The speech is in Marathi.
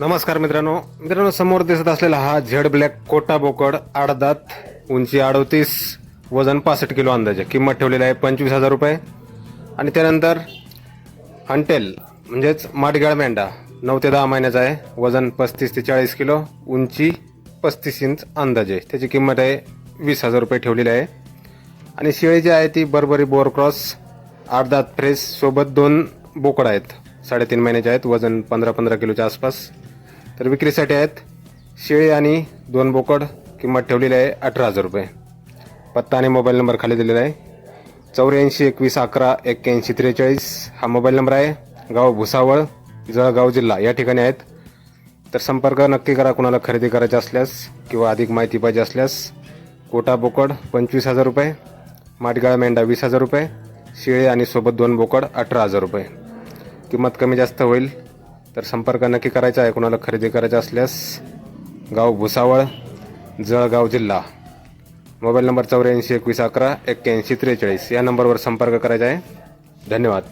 नमस्कार मित्रांनो. मित्रांनो समोर दिसत असलेला हा झेड ब्लॅक कोटा बोकड आडदात उंची अडतीस वजन पासष्ट किलो अंदाजे. किंमत ठेवलेली आहे पंचवीस हजार रुपये. आणि त्यानंतर हंटेल म्हणजेच माटगाळ मेंढा नऊ ते दहा महिन्याचा आहे. वजन पस्तीस ते चाळीस किलो उंची पस्तीस इंच अंदाजे. त्याची किंमत आहे वीस हजार रुपये ठेवलेली आहे. आणि शेळी जी आहे ती बरबरी बोरक्रॉस आठ दात फ्रेश सोबत दोन बोकड आहेत. साडेतीन महिन्याचे आहेत वजन पंधरा पंधरा किलोच्या आसपास. तर विक्रीसाठी आहेत शेळी आणि दोन बोकड. किंमत ठेवलेली आहे अठरा हजार रुपये. पत्ता आणि मोबाईल नंबर खाली दिलेला आहे. चौऱ्याऐंशी एकवीस अकरा एक्क्याऐंशी त्रेचाळीस हा मोबाईल नंबर आहे. गाव भुसावळ जळगाव जिल्हा या ठिकाणी आहेत. तर संपर्क नक्की करा कुणाला खरेदी करायचा असल्यास किंवा अधिक माहिती पाहिजे असल्यास. कोटा बोकड पंचवीस हजार रुपये. माटगाळ मेंढा वीस हजार रुपये. शिळे आणि सोबत दोन बोकड अठरा हजार रुपये. किंमत कमी जास्त होईल. तर संपर्क नक्की करायचा आहे. कुणाला खरेदी करायचा असल्यास गाव भुसावळ जळगाव जिल्हा. मोबाईल नंबर चौऱ्याऐंशी एकवीस अकरा एक्क्याऐंशी त्रेचाळीस या नंबरवर संपर्क करायचा आहे. धन्यवाद.